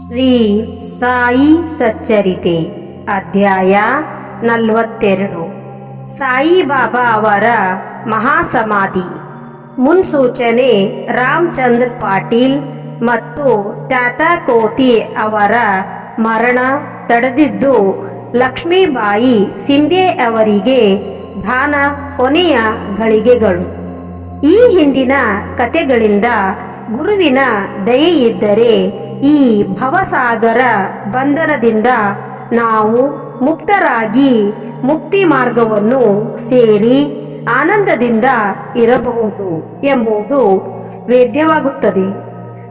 ಶ್ರೀ ಸಾಯಿ ಸಚ್ಚರಿತೆ, ಅಧ್ಯಾಯ ನಲವತ್ತೆರಡು. ಸಾಯಿಬಾಬಾ ಅವರ ಮಹಾಸಮಾಧಿ. ಮುನ್ಸೂಚನೆ ರಾಮಚಂದ್ರ ಪಾಟೀಲ್ ಮತ್ತು ಟಾಟಾ ಕೋತಿ ಅವರ ಮರಣ ತಡೆದಿದ್ದು, ಲಕ್ಷ್ಮೀಬಾಯಿ ಸಿಂಧೆ ಅವರಿಗೆ ದಾನ ಕೊನೆಯ ಗಳಿಗೆಗಳು. ಈ ಹಿಂದಿನ ಕತೆಗಳಿಂದ ಗುರುವಿನ ದಯೆಯಿದ್ದರೆ ಈ ಭವಸಾಗರ ಬಂಧನದಿಂದ ನಾವು ಮುಕ್ತರಾಗಿ ಮುಕ್ತಿ ಮಾರ್ಗವನ್ನು ಸೇರಿ ಆನಂದದಿಂದ ಇರಬಹುದು ಎಂಬುದು ವೇದ್ಯವಾಗುತ್ತದೆ.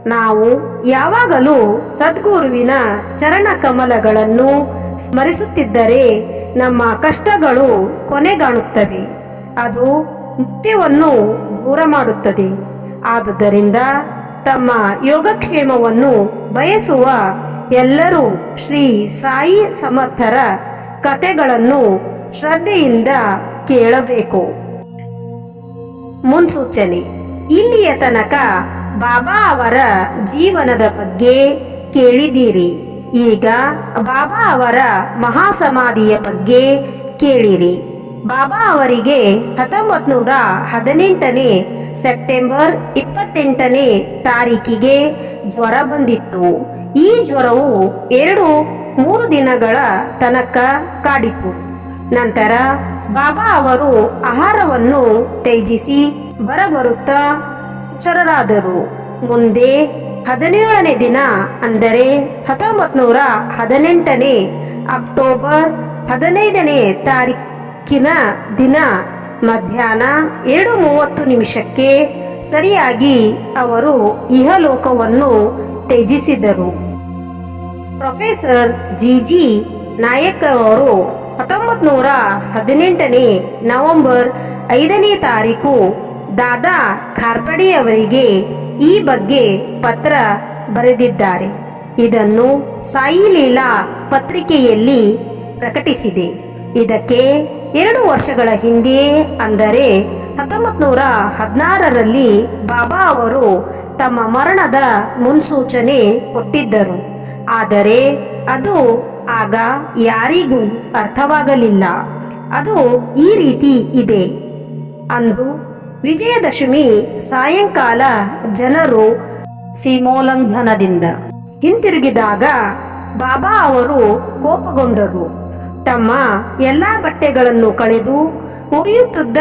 ನಾವು ಯಾವಾಗಲೂ ಸದ್ಗುರುವಿನ ಚರಣ ಕಮಲಗಳನ್ನು ಸ್ಮರಿಸುತ್ತಿದ್ದರೆ ನಮ್ಮ ಕಷ್ಟಗಳು ಕೊನೆಗಾಣುತ್ತವೆ. ಅದು ಮುಕ್ತಿಯನ್ನು ದೂರ ಮಾಡುತ್ತದೆ. ಆದುದರಿಂದ ತಮ್ಮ ಯೋಗಕ್ಷೇಮವನ್ನು ಬಯಸುವ ಎಲ್ಲರೂ ಶ್ರೀ ಸಾಯಿ ಸಮರ್ಥರ ಕಥೆಗಳನ್ನು ಶ್ರದ್ಧೆಯಿಂದ ಕೇಳಬೇಕು. ಮುನ್ಸೂಚನೆ, ಇಲ್ಲಿಯ ತನಕ ಬಾಬಾ ಅವರ ಜೀವನದ ಬಗ್ಗೆ ಕೇಳಿದಿರಿ ಈಗ ಬಾಬಾ ಅವರ ಮಹಾಸಮಾಧಿಯ ಬಗ್ಗೆ ಕೇಳಿರಿ. ಬಾಬಾ ಅವರಿಗೆ ಹತ್ತೊಂಬತ್ ನೂರ ಹದಿನೆಂಟನೇ ಸೆಪ್ಟೆಂಬರ್ ಇಪ್ಪತ್ತೆಂಟನೇ ತಾರೀಕಿಗೆ ಜ್ವರ ಬಂದಿತ್ತು. ಈ ಜ್ವರವು ಎರಡು ಮೂರು ದಿನಗಳ ತನಕ ಕಾಡಿತು ನಂತರ ಬಾಬಾ ಅವರು ಆಹಾರವನ್ನು ತ್ಯಜಿಸಿ ಬರಬರುತ್ತಾ ಚರರಾದರು ಮುಂದೆ ಹದಿನೇಳನೇ ದಿನ, ಅಂದರೆ ಹತ್ತೊಂಬತ್ ನೂರ ಹದಿನೆಂಟನೇ ಅಕ್ಟೋಬರ್ ಹದಿನೈದನೇ ತಾರೀಕಿನ ದಿನ, ಮಧ್ಯಾಹ್ನ ಏಳು ಮೂವತ್ತು ನಿಮಿಷಕ್ಕೆ ಸರಿಯಾಗಿ ಅವರು ಇಹಲೋಕವನ್ನು ತ್ಯಜಿಸಿದರು. ಪ್ರೊಫೆಸರ್ ಜಿ ಜಿ ನಾಯಕ್ ಅವರು ಹತ್ತೊಂಬತ್ತು ನೂರ ಹದಿನೆಂಟನೇ ನವೆಂಬರ್ ಐದನೇ ತಾರೀಕು ದಾದಾ ಖಾರ್ಪಡಿ ಅವರಿಗೆ ಈ ಬಗ್ಗೆ ಪತ್ರ ಬರೆದಿದ್ದಾರೆ. ಇದನ್ನು ಸಾಯಿ ಲೀಲಾ ಪತ್ರಿಕೆಯಲ್ಲಿ ಪ್ರಕಟಿಸಿದೆ. ಇದಕ್ಕೆ ಎರಡು ವರ್ಷಗಳ ಹಿಂದೆಯೇ ಅಂದರೆ ಹತ್ತೊಂಬತ್ ನೂರ ಹದಿನಾರರಲ್ಲಿ ಬಾಬಾ ಅವರು ತಮ್ಮ ಮರಣದ ಮುನ್ಸೂಚನೆ ಕೊಟ್ಟಿದ್ದರು. ಆದರೆ ಅದು ಆಗ ಯಾರಿಗೂ ಅರ್ಥವಾಗಲಿಲ್ಲ. ಅದು ಈ ರೀತಿ ಇದೆ. ಅಂದು ವಿಜಯದಶಮಿ ಸಾಯಂಕಾಲ ಜನರು ಸೀಮೋಲ್ಲಂಘನದಿಂದ ಹಿಂತಿರುಗಿದಾಗ ಬಾಬಾ ಅವರು ಕೋಪಗೊಂಡರು. ತಮ್ಮ ಎಲ್ಲಾ ಬಟ್ಟೆಗಳನ್ನು ಕಳೆದು ಉರಿಯುತ್ತಿದ್ದ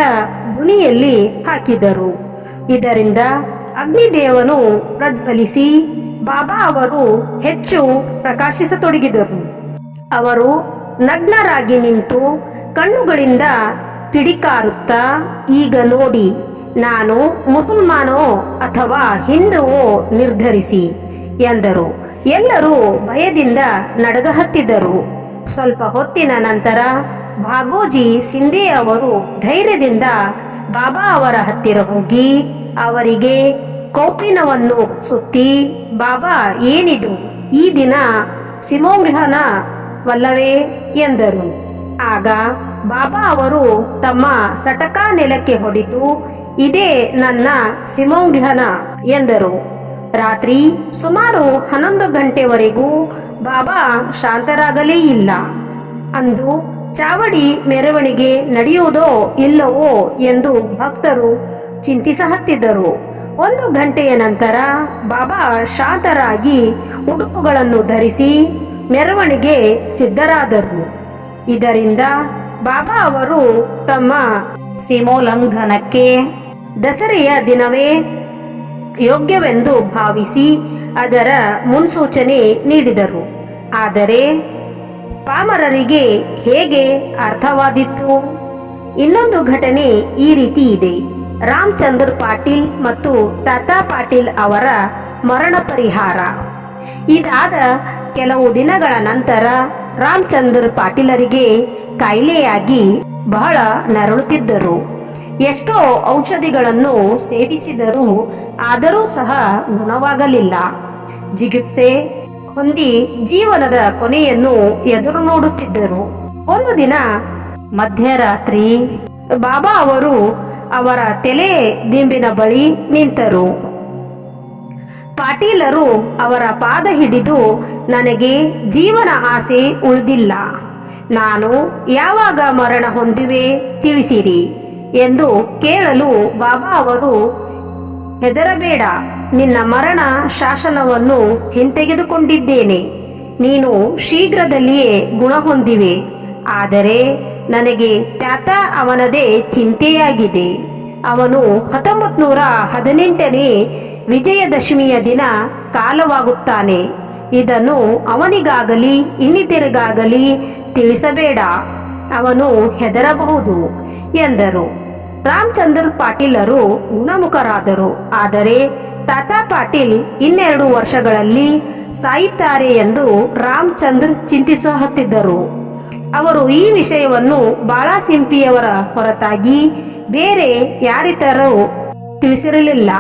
ಧುನಿಯಲ್ಲಿ ಹಾಕಿದರು. ಇದರಿಂದ ಅಗ್ನಿದೇವನು ಪ್ರಜ್ವಲಿಸಿ ಬಾಬಾ ಅವರು ಹೆಚ್ಚು ಪ್ರಕಾಶಿಸತೊಡಗಿದರು. ಅವರು ನಗ್ನರಾಗಿ ನಿಂತು ಕಣ್ಣುಗಳಿಂದ ಕಿಡಿಕಾರುತ್ತಾ, ಈಗ ನೋಡಿ, ನಾನು ಮುಸಲ್ಮಾನೋ ಅಥವಾ ಹಿಂದುವೋ ನಿರ್ಧರಿಸಿ ಎಂದರು. ಎಲ್ಲರೂ ಭಯದಿಂದ ನಡಗಹತ್ತಿದರು. ಸ್ವಲ್ಪ ಹೊತ್ತಿನ ನಂತರ ಭಾಗೋಜಿ ಸಿಂಧೆ ಅವರು ಧೈರ್ಯದಿಂದ ಬಾಬಾ ಅವರ ಹತ್ತಿರ ಹೋಗಿ ಅವರಿಗೆ ಕೌಪಿನವನ್ನು ಸುತ್ತಿ, ಬಾಬಾ, ಏನಿದು? ಈ ದಿನ ಸಿಮೋಂಗ್ಲನ ವಲ್ಲವೇ ಎಂದರು. ಆಗ ಬಾಬಾ ಅವರು ತಮ್ಮ ಸಟಕ ನೆಲಕ್ಕೆ ಹೊಡಿತು ಇದೇ ನನ್ನ ಸಿಮೋಂಗ್ಲನ ಎಂದರು. ರಾತ್ರಿ ಸುಮಾರು ಹನ್ನೊಂದು ಗಂಟೆವರೆಗೂ ಬಾಬಾ ಶಾಂತರಾಗಲೇ ಇಲ್ಲ. ಅಂದು ಚಾವಡಿ ಮೆರವಣಿಗೆ ನಡೆಯುವುದೋ ಇಲ್ಲವೋ ಎಂದು ಭಕ್ತರು ಚಿಂತಿಸಹತ್ತಿದ್ದರು. ಒಂದು ಗಂಟೆಯ ನಂತರ ಬಾಬಾ ಶಾಂತರಾಗಿ ಉಡುಪುಗಳನ್ನು ಧರಿಸಿ ಮೆರವಣಿಗೆ ಸಿದ್ಧರಾದರು. ಇದರಿಂದ ಬಾಬಾ ಅವರು ತಮ್ಮ ಸೀಮೋಲ್ಲಂಘನಕ್ಕೆ ದಸರೆಯ ದಿನವೇ ಯೋಗ್ಯವೆಂದು ಭಾವಿಸಿ ಅದರ ಮುನ್ಸೂಚನೆ ನೀಡಿದರು. ಆದರೆ ಪಾಮರರಿಗೆ ಹೇಗೆ ಅರ್ಥವಾದಿತ್ತು ಇನ್ನೊಂದು ಘಟನೆ ಈ ರೀತಿ ಇದೆ. ರಾಮಚಂದ್ರ ಪಾಟೀಲ್ ಮತ್ತು ತಾತಾ ಪಾಟೀಲ್ ಅವರ ಮರಣ ಪರಿಹಾರ. ಇದಾದ ಕೆಲವು ದಿನಗಳ ನಂತರ ರಾಮಚಂದ್ರ ಪಾಟೀಲರಿಗೆ ಕಾಯಿಲೆಯಾಗಿ ಬಹಳ ನರಳುತ್ತಿದ್ದರು. ಎಷ್ಟೋ ಔಷಧಿಗಳನ್ನು ಸೇವಿಸಿದರೂ ಆದರೂ ಸಹ ಗುಣವಾಗಲಿಲ್ಲ. ಜಿಗುಪ್ಸೆ ಹೊಂದಿ ಜೀವನದ ಕೊನೆಯನ್ನು ಎದುರು ನೋಡುತ್ತಿದ್ದರು. ಒಂದು ದಿನ ಮಧ್ಯರಾತ್ರಿ ಬಾಬಾ ಅವರು ಅವರ ತಲೆ ದಿಂಬಿನ ಬಳಿ ನಿಂತರು. ಪಾಟೀಲರು ಅವರ ಪಾದ ಹಿಡಿದು, ನನಗೆ ಜೀವನ ಆಸೆ ಉಳಿದಿಲ್ಲ. ನಾನು ಯಾವಾಗ ಮರಣ ಹೊಂದಿವೆ ತಿಳಿಸಿರಿ. ಎಂದು ಕೇಳಲು ಬಾಬಾ ಅವರು, ಹೆದರಬೇಡ, ನಿನ್ನ ಮರಣ ಶಾಸನವನ್ನು ಹಿಂತೆಗೆದುಕೊಂಡಿದ್ದೇನೆ. ನೀನು ಶೀಘ್ರದಲ್ಲಿಯೇ ಗುಣ ಹೊಂದಿವೆ ಆದರೆ ನನಗೆ ತಾತ ಅವನದೇ ಚಿಂತೆಯಾಗಿದೆ. ಅವನು ಹತ್ತೊಂಬತ್ತು ನೂರ ಹದಿನೆಂಟನೇ ವಿಜಯದಶಮಿಯ ದಿನ ಕಾಲವಾಗುತ್ತಾನೆ. ಇದನ್ನು ಅವನಿಗಾಗಲಿ, ಇನ್ನಿತರಿಗಾಗಲಿ ತಿಳಿಸಬೇಡ. ಅವನು ಹೆದರಬಹುದು, ಎಂದರು. ರಾಮಚಂದ್ರ ಪಾಟೀಲರು ಗುಣಮುಖರಾದರು. ಆದರೆ ತಾತಾ ಪಾಟೀಲ್ ಇನ್ನೆರಡು ವರ್ಷಗಳಲ್ಲಿ ಸಾಯುತ್ತಾರೆ ಎಂದು ರಾಮಚಂದ್ರ ಚಿಂತಿಸಹತ್ತಿದ್ದರು. ಅವರು ಈ ವಿಷಯವನ್ನು ಬಾಳಾಸಿಂಪಿಯವರ ಹೊರತಾಗಿ ಬೇರೆ ಯಾರಿತರೂ ತಿಳಿಸಿರಲಿಲ್ಲ.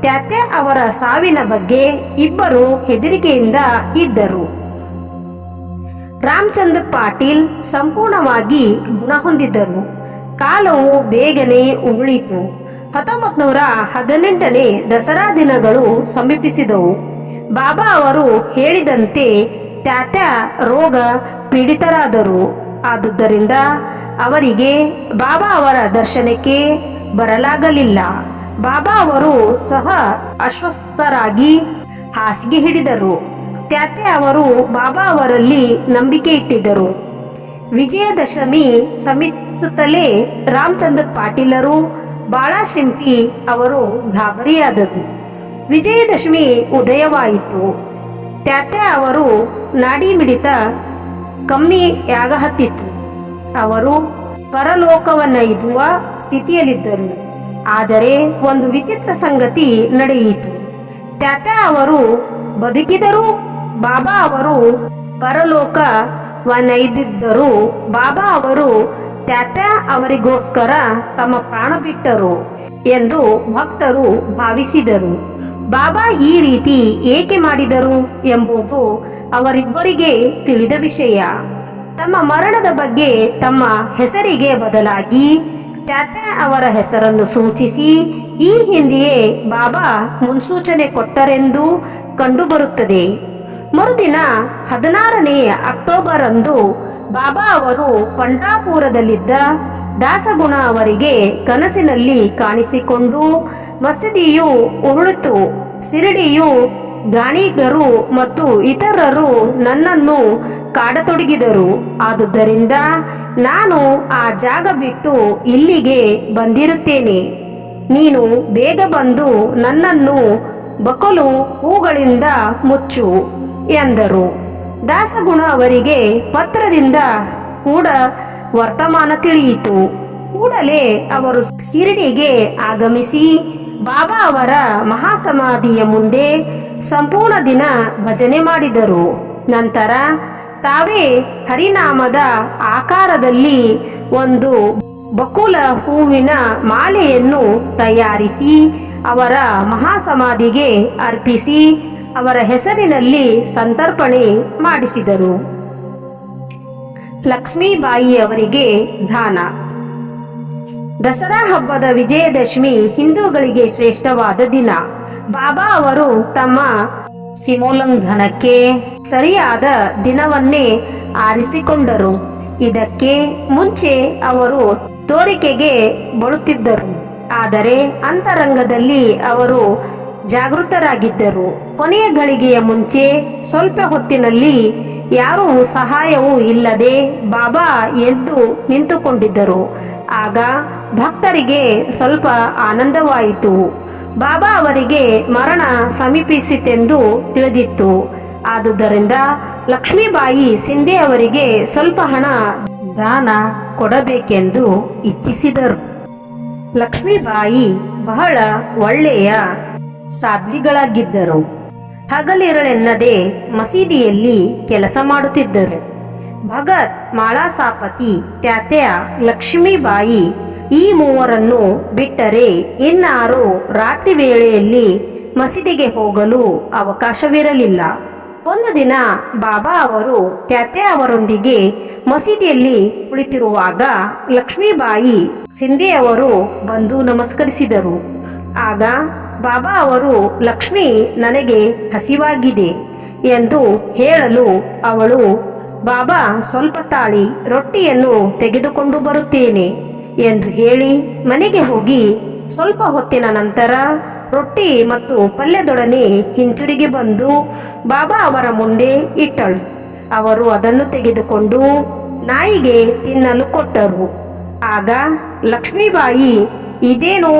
ತ್ಯಾತ್ಯ ಅವರ ಸಾವಿನ ಬಗ್ಗೆ ಇಬ್ಬರು ಹೆದರಿಕೆಯಿಂದ ಇದ್ದರು. ರಾಮಚಂದ್ರ ಪಾಟೀಲ್ ಸಂಪೂರ್ಣವಾಗಿ ಗುಣ ಹೊಂದಿದ್ದರು. ಕಾಲವು ಬೇಗನೆ ಉರುಳಿತು. ಹತ್ತೊಂಬತ್ತು ನೂರ ಹದಿನೆಂಟನೇ ದಸರಾ ದಿನಗಳು ಸಮೀಪಿಸಿದವು. ಬಾಬಾ ಅವರು ಹೇಳಿದಂತೆ ತ್ಯಾತ್ಯ ರೋಗ ಪೀಡಿತರಾದರು. ಆದುದರಿಂದ ಅವರಿಗೆ ಬಾಬಾ ಅವರ ದರ್ಶನಕ್ಕೆ ಬರಲಾಗಲಿಲ್ಲ. ಬಾಬಾ ಅವರು ಸಹ ಅಸ್ವಸ್ಥರಾಗಿ ಹಾಸಿಗೆ ಹಿಡಿದರು. ತ್ಯಾತ್ಯ ಅವರು ಬಾಬಾ ಅವರಲ್ಲಿ ನಂಬಿಕೆ ಇಟ್ಟಿದ್ದರು. ವಿಜಯದಶಮಿ ಸಮೀಪಿಸುತ್ತಲೇ ರಾಮಚಂದ್ರ ಪಾಟೀಲರು ಬಾಳಾಶಿಂಪಿ ಅವರು ಗಾಬರಿಯಾದರು. ವಿಜಯದಶಮಿ ಉದಯವಾಯಿತು. ತ್ಯಾತ್ಯ ಅವರು ನಾಡಿ ಮಿಡಿತ ಕಮ್ಮಿಯಾಗಹತ್ತಿತ್ತು. ಅವರು ಪರಲೋಕವನ್ನೈದುವ ಸ್ಥಿತಿಯಲ್ಲಿದ್ದರು. ಆದರೆ ಒಂದು ವಿಚಿತ್ರ ಸಂಗತಿ ನಡೆಯಿತು. ತ್ಯಾತ ಅವರು ಬದುಕಿದರೂ ಬಾಬಾ ಅವರು ಪರಲೋಕವನ್ನೈದಿದ್ದರು ಬಾಬಾ ಅವರು ತ್ಯಾತ್ಯ ಅವರಿಗೋಸ್ಕರ ತಮ್ಮ ಪ್ರಾಣ ಬಿಟ್ಟರು ಎಂದು ಭಕ್ತರು ಭಾವಿಸಿದರು. ಬಾಬಾ ಈ ರೀತಿ ಏಕೆ ಮಾಡಿದರು ಎಂಬುದು ಅವರಿಬ್ಬರಿಗೆ ತಿಳಿದ ವಿಷಯ. ತಮ್ಮ ಮರಣದ ಬಗ್ಗೆ ತಮ್ಮ ಹೆಸರಿಗೆ ಬದಲಾಗಿ ತ್ಯಾತ್ಯ ಅವರ ಹೆಸರನ್ನು ಸೂಚಿಸಿ ಈ ಹಿಂದೆಯೇ ಬಾಬಾ ಮುನ್ಸೂಚನೆ ಕೊಟ್ಟರೆಂದು ಕಂಡುಬರುತ್ತದೆ. ಮರುದಿನ ಹದಿನಾರನೇ ಅಕ್ಟೋಬರ್ ಅಂದು ಬಾಬಾ ಅವರು ಪಂಡಾಪುರದಲ್ಲಿದ್ದ ದಾಸಗುಣ ಅವರಿಗೆ ಕನಸಿನಲ್ಲಿ ಕಾಣಿಸಿಕೊಂಡು ಮಸೀದಿಯು ಉರುಳಿತು. ಸಿರಿಡಿಯು ಗಾಣಿಗರು ಮತ್ತು ಇತರರು ನನ್ನನ್ನು ಕಾಡತೊಡಗಿದರು. ಆದುದರಿಂದ ನಾನು ಆ ಜಾಗ ಬಿಟ್ಟು ಇಲ್ಲಿಗೆ ಬಂದಿರುತ್ತೇನೆ. ನೀನು ಬೇಗ ಬಂದು ನನ್ನನ್ನು ಬಕಲು ಹೂಗಳಿಂದ ಮುಚ್ಚು. ಎಂದರು. ದಾಸಗುಣ ಅವರಿಗೆ ಪತ್ರದಿಂದ ಕೂಡ ವರ್ತಮಾನ ತಿಳಿಯಿತು. ಕೂಡಲೇ ಅವರು ಸಿರಿಡಿಗೆ ಆಗಮಿಸಿ ಬಾಬಾ ಅವರ ಮಹಾಸಮಾಧಿಯ ಮುಂದೆ ಸಂಪೂರ್ಣ ದಿನ ಭಜನೆ ಮಾಡಿದರು. ನಂತರ ತಾವೇ ಹರಿನಾಮದ ಆಕಾರದಲ್ಲಿ ಒಂದು ಬಕುಲ ಹೂವಿನ ಮಾಲೆಯನ್ನು ತಯಾರಿಸಿ ಅವರ ಮಹಾಸಮಾಧಿಗೆ ಅರ್ಪಿಸಿ ಅವರ ಹೆಸರಿನಲ್ಲಿ ಸಂತರ್ಪಣೆ ಮಾಡಿಸಿದರು. ಲಕ್ಷ್ಮೀಬಾಯಿ ಅವರಿಗೆ ದಾನ. ದಸರಾ ಹಬ್ಬದ ವಿಜಯದಶಮಿ ಹಿಂದೂಗಳಿಗೆ ಶ್ರೇಷ್ಠವಾದ ದಿನ. ಬಾಬಾ ಅವರು ತಮ್ಮ ಸಿಮೋಲ್ಲಂಘನಕ್ಕೆ ಸರಿಯಾದ ದಿನವನ್ನೇ ಆರಿಸಿಕೊಂಡರು. ಇದಕ್ಕೆ ಮುಂಚೆ ಅವರು ತೋರಿಕೆಗೆ ಬಳುತ್ತಿದ್ದರು ಆದರೆ ಅಂತರಂಗದಲ್ಲಿ ಅವರು ಜಾಗೃತರಾಗಿದ್ದರು. ಕೊನೆಯ ಗಳಿಗೆಯ ಮುಂಚೆ ಸ್ವಲ್ಪ ಹೊತ್ತಿನಲ್ಲಿ ಯಾರೂ ಸಹಾಯವೂ ಇಲ್ಲದೆ ಬಾಬಾ ಎದ್ದು ನಿಂತುಕೊಂಡಿದ್ದರು. ಆಗ ಭಕ್ತರಿಗೆ ಸ್ವಲ್ಪ ಆನಂದವಾಯಿತು. ಬಾಬಾ ಅವರಿಗೆ ಮರಣ ಸಮೀಪಿಸಿತೆಂದು ತಿಳಿದಿತ್ತು. ಆದುದರಿಂದ ಲಕ್ಷ್ಮೀಬಾಯಿ ಸಿಂಧೆ ಅವರಿಗೆ ಸ್ವಲ್ಪ ಹಣ ದಾನ ಕೊಡಬೇಕೆಂದು ಇಚ್ಛಿಸಿದರು. ಲಕ್ಷ್ಮೀಬಾಯಿ ಬಹಳ ಒಳ್ಳೆಯ ಸಾಧ್ವಿಗಳಾಗಿದ್ದರು. ಹಗಲಿರಳೆನ್ನದೆ ಮಸೀದಿಯಲ್ಲಿ ಕೆಲಸ ಮಾಡುತ್ತಿದ್ದರು. ಭಗತ್, ಮಾಳಾಸಾಪತಿ, ತ್ಯಾತ್ಯ, ಲಕ್ಷ್ಮೀಬಾಯಿ ಈ ಮೂವರನ್ನು ಬಿಟ್ಟರೆ ಇನ್ನಾರು ರಾತ್ರಿ ವೇಳೆಯಲ್ಲಿ ಮಸೀದಿಗೆ ಹೋಗಲು ಅವಕಾಶವಿರಲಿಲ್ಲ. ಒಂದು ದಿನ ಬಾಬಾ ಅವರು ತ್ಯಾತ್ಯ ಅವರೊಂದಿಗೆ ಮಸೀದಿಯಲ್ಲಿ ಕುಳಿತಿರುವಾಗ ಲಕ್ಷ್ಮೀಬಾಯಿ ಸಿಂಧೆ ಅವರು ಬಂದು ನಮಸ್ಕರಿಸಿದರು. ಆಗ ಬಾಬಾ ಅವರು, ಲಕ್ಷ್ಮಿ, ನನಗೆ ಹಸಿವಾಗಿದೆ ಎಂದು ಹೇಳಲು ಅವಳು, ಬಾಬಾ, ಸ್ವಲ್ಪ ತಾಳಿ ರೊಟ್ಟಿಯನ್ನು ತೆಗೆದುಕೊಂಡು ಬರುತ್ತೇನೆ ಎಂದು ಹೇಳಿ ಮನೆಗೆ ಹೋಗಿ, ಸ್ವಲ್ಪ ಹೊತ್ತಿನ ನಂತರ ರೊಟ್ಟಿ ಮತ್ತು ಪಲ್ಯದೊಡನೆ ಹಿಂತಿರುಗಿ ಬಂದು ಬಾಬಾ ಅವರ ಮುಂದೆ ಇಟ್ಟಳು. ಅವರು ಅದನ್ನು ತೆಗೆದುಕೊಂಡು ನಾಯಿಗೆ ತಿನ್ನಲು ಕೊಟ್ಟರು. ಆಗ ಲಕ್ಷ್ಮೀಬಾಯಿ, ಇದೇನು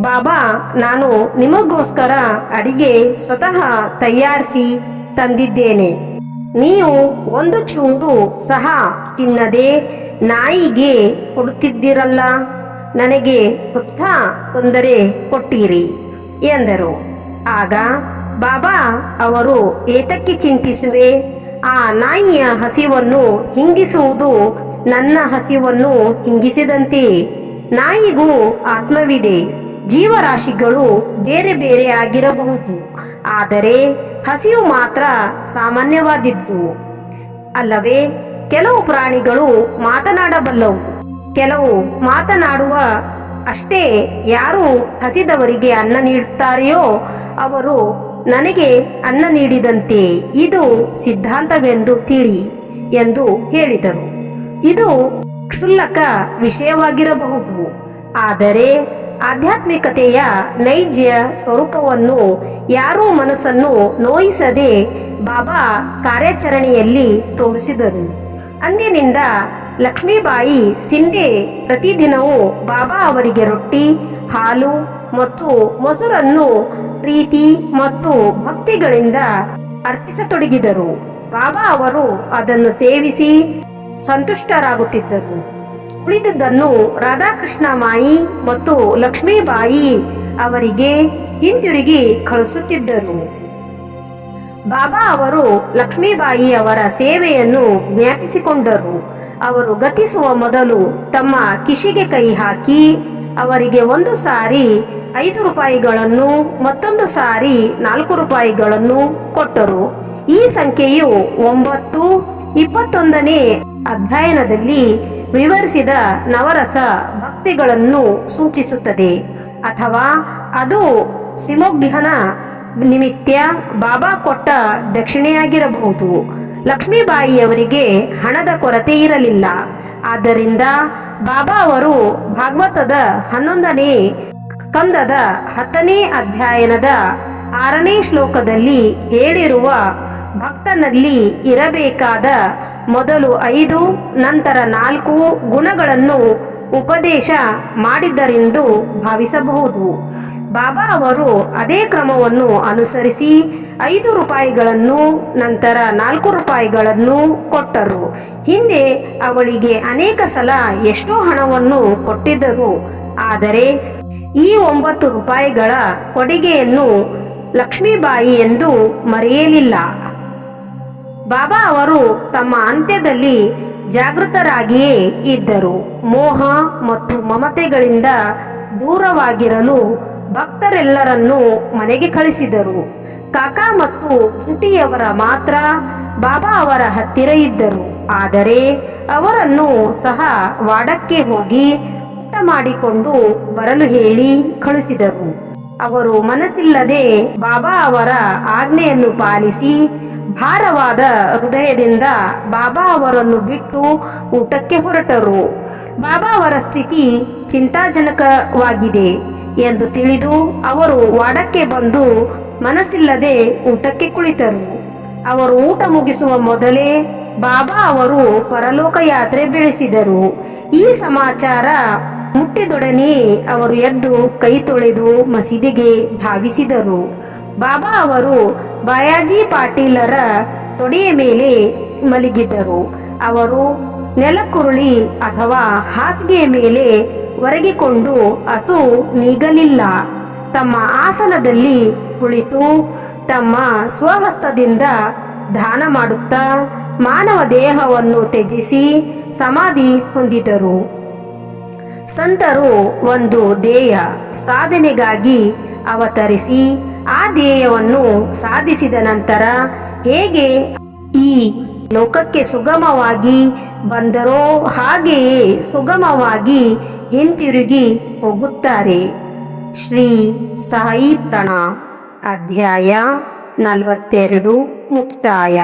ಬಾಬಾ, ನಾನು ನಿಮಗೋಸ್ಕರ ಅಡಿಗೆ ಸ್ವತಃ ತಯಾರಿಸಿ ತಂದಿದ್ದೇನೆ. ನೀವು ಒಂದು ಚೂರು ಸಹ ತಿನ್ನದೆ ನಾಯಿಗೆ ಕೊಡುತ್ತಿದ್ದಿರಲ್ಲ? ನನಗೆ ಹುತ್ತ ತೊಂದರೆ ಕೊಟ್ಟಿರಿ, ಎಂದರು. ಆಗ ಬಾಬಾ ಅವರು, ಏತಕ್ಕೆ ಚಿಂತಿಸುವೆ? ಆ ನಾಯಿಯ ಹಸಿವನ್ನು ಹಿಂಗಿಸುವುದು ನನ್ನ ಹಸಿವನ್ನು ಹಿಂಗಿಸಿದಂತೆ. ನಾಯಿಗೂ ಆತ್ಮವಿದೆ. ಜೀವರಾಶಿಗಳು ಬೇರೆ ಬೇರೆ ಆಗಿರಬಹುದು. ಆದರೆ ಹಸಿವು ಮಾತ್ರ ಸಾಮಾನ್ಯವಾದಿದ್ದು. ಅಲ್ಲವೇ, ಕೆಲವು ಪ್ರಾಣಿಗಳು ಮಾತನಾಡಬಲ್ಲವು. ಕೆಲವು ಮಾತನಾಡುವ ಅಷ್ಟೇ ಯಾರು ಹಸಿದವರಿಗೆ ಅನ್ನ ನೀಡುತ್ತಾರೆಯೋ ಅವರು ನನಗೆ ಅನ್ನ ನೀಡಿದಂತೆ ಇದು ಸಿದ್ಧಾಂತವೆಂದು ತಿಳಿ ಎಂದು ಹೇಳಿದರು. ಇದು ಕ್ಷುಲ್ಲಕ ವಿಷಯವಾಗಿರಬಹುದು. ಆದರೆ ಆಧ್ಯಾತ್ಮಿಕತೆಯ ನೈಜ ಸ್ವರೂಪವನ್ನು ಯಾರೂ ಮನಸ್ಸನ್ನು ನೋಯಿಸದೆ ಬಾಬಾ ಕಾರ್ಯಾಚರಣೆಯಲ್ಲಿ ತೋರಿಸಿದರು. ಅಂದಿನಿಂದ ಲಕ್ಷ್ಮೀಬಾಯಿ ಸಿಂಧೆ ಪ್ರತಿದಿನವೂ ಬಾಬಾ ಅವರಿಗೆ ರೊಟ್ಟಿ, ಹಾಲು ಮತ್ತು ಮೊಸರನ್ನು ಪ್ರೀತಿ ಮತ್ತು ಭಕ್ತಿಗಳಿಂದ ಅರ್ಪಿಸತೊಡಗಿದರು. ಬಾಬಾ ಅವರು ಅದನ್ನು ಸೇವಿಸಿ ಸಂತುಷ್ಟರಾಗುತ್ತಿದ್ದರು. ಉಳಿದದ್ದನ್ನು ರಾಧಾಕೃಷ್ಣ ಮಾಯಿ ಮತ್ತು ಲಕ್ಷ್ಮೀಬಾಯಿ ಅವರಿಗೆ ಹಿಂತಿರುಗಿ ಕಳಿಸುತ್ತಿದ್ದರು ಬಾಬಾ ಅವರು ಲಕ್ಷ್ಮೀಬಾಯಿ ಅವರ ಸೇವೆಯನ್ನು ಜ್ಞಾಪಿಸಿಕೊಂಡರು. ಅವರು ಗತಿಸುವ ಮೊದಲು ತಮ್ಮ ಕಿಶಿಗೆ ಕೈ ಹಾಕಿ ಅವರಿಗೆ ಒಂದು ಸಾರಿ ಐದು ರೂಪಾಯಿಗಳನ್ನು ಮತ್ತೊಂದು ಸಾರಿ ನಾಲ್ಕು ರೂಪಾಯಿಗಳನ್ನು ಕೊಟ್ಟರು. ಈ ಸಂಖ್ಯೆಯು ಒಂಬತ್ತು, ಇಪ್ಪತ್ತೊಂದನೇ ಅಧ್ಯಯನದಲ್ಲಿ ವಿವರಿಸಿದ ನವರಸ ಭಕ್ತಿಗಳನ್ನು ಸೂಚಿಸುತ್ತದೆ. ಅಥವಾ ಅದು ಸಿಮೋಗ್ಘನ ನಿಮಿತ್ತ ಬಾಬಾ ಕೊಟ್ಟ ದಕ್ಷಿಣೆಯಾಗಿರಬಹುದು. ಲಕ್ಷ್ಮೀಬಾಯಿಯವರಿಗೆ ಹಣದ ಕೊರತೆ ಇರಲಿಲ್ಲ. ಆದ್ದರಿಂದ ಬಾಬಾ ಅವರು ಭಾಗವತದ ಹನ್ನೊಂದನೇ ಸ್ಕಂದದ ಹತ್ತನೇ ಅಧ್ಯಯನದ ಆರನೇ ಶ್ಲೋಕದಲ್ಲಿ ಹೇಳಿರುವ ಭಕ್ತನಲ್ಲಿ ಇರಬೇಕಾದ ಮೊದಲು ಐದು, ನಂತರ ನಾಲ್ಕು ಗುಣಗಳನ್ನು ಉಪದೇಶ ಮಾಡಿದ್ದರೆಂದು ಭಾವಿಸಬಹುದು. ಬಾಬಾ ಅವರು ಅದೇ ಕ್ರಮವನ್ನು ಅನುಸರಿಸಿ ಐದು ರೂಪಾಯಿಗಳನ್ನು, ನಂತರ ನಾಲ್ಕು ರೂಪಾಯಿಗಳನ್ನು ಕೊಟ್ಟರು. ಹಿಂದೆ ಅವಳಿಗೆ ಅನೇಕ ಸಲ ಎಷ್ಟೋ ಹಣವನ್ನು ಕೊಟ್ಟಿದ್ದರು. ಆದರೆ ಈ ಒಂಬತ್ತು ರೂಪಾಯಿಗಳ ಕೊಡುಗೆಯನ್ನು ಲಕ್ಷ್ಮೀಬಾಯಿ ಎಂದು ಮರೆಯಲಿಲ್ಲ. ಬಾಬಾ ಅವರು ತಮ್ಮ ಅಂತ್ಯದಲ್ಲಿ ಜಾಗೃತರಾಗಿಯೇ ಇದ್ದರು. ಮೋಹ ಮತ್ತು ಮಮತೆಗಳಿಂದ ದೂರವಾಗಿರಲು ಭಕ್ತರೆಲ್ಲರನ್ನು ಮನೆಗೆ ಕಳಿಸಿದರು. ಕಾಕಾ ಮತ್ತು ಚುಟಿಯವರ ಮಾತ್ರ ಬಾಬಾ ಅವರ ಹತ್ತಿರ ಇದ್ದರು. ಆದರೆ ಅವರನ್ನು ಸಹ ವಾಡಕ್ಕೆ ಹೋಗಿ ಮಾಡಿಕೊಂಡು ಬರಲು ಹೇಳಿ ಕಳುಹಿಸಿದರು ಅವರು ಮನಸ್ಸಿಲ್ಲದೆ ಬಾಬಾ ಅವರ ಆಜ್ಞೆಯನ್ನು ಪಾಲಿಸಿ ಭಾರವಾದ ಹೃದಯದಿಂದ ಬಾಬಾ ಅವರನ್ನು ಬಿಟ್ಟು ಊಟಕ್ಕೆ ಹೊರಟರು. ಬಾಬಾ ಅವರ ಸ್ಥಿತಿ ಚಿಂತಾಜನಕವಾಗಿದೆ ಎಂದು ತಿಳಿದು ಅವರು ವಾಡಕ್ಕೆ ಬಂದು ಮನಸ್ಸಿಲ್ಲದೆ ಊಟಕ್ಕೆ ಕುಳಿತರು. ಅವರು ಊಟ ಮುಗಿಸುವ ಮೊದಲೇ ಬಾಬಾ ಅವರು ಪರಲೋಕ ಯಾತ್ರೆ ಬೆಳೆಸಿದರು. ಈ ಸಮಾಚಾರ ಮುಟ್ಟಿದೊಡನೆ ಅವರು ಎದ್ದು ಕೈ ತೊಳೆದು ಮಸೀದಿಗೆ ಭಾವಿಸಿದರು. ಬಾಬಾ ಅವರು ಬಾಯಾಜಿ ಪಾಟೀಲರ ತೊಡೆಯ ಮೇಲೆ ಮಲಗಿದ್ದರು ಅವರು ನೆಲಕುರುಳಿ ಅಥವಾ ಹಾಸಿಗೆಯ ಮೇಲೆ ಒರಗಿಕೊಂಡು ಹಸು ನೀಗಲಿಲ್ಲ. ತಮ್ಮ ಆಸನದಲ್ಲಿ ಕುಳಿತು ತಮ್ಮ ಸ್ವಹಸ್ತದಿಂದ ದಾನ ಮಾಡುತ್ತಾ ಮಾನವ ದೇಹವನ್ನು ತ್ಯಜಿಸಿ ಸಮಾಧಿ ಹೊಂದಿದರು. ಸಂತರು ಒಂದು ಧ್ಯೇಯ ಸಾಧನೆಗಾಗಿ ಅವತರಿಸಿ ಆ ಧ್ಯೇಯವನ್ನು ಸಾಧಿಸಿದ ನಂತರ ಹೇಗೆ ಈ ಲೋಕಕ್ಕೆ ಸುಗಮವಾಗಿ ಬಂದರೋ ಹಾಗೆಯೇ ಸುಗಮವಾಗಿ ಹಿಂತಿರುಗಿ ಹೋಗುತ್ತಾರೆ. ಶ್ರೀ ಸಾಯಿ ಪ್ರಣ ಅಧ್ಯಾಯ ನಲವತ್ತೆರಡು ಮುಕ್ತಾಯ.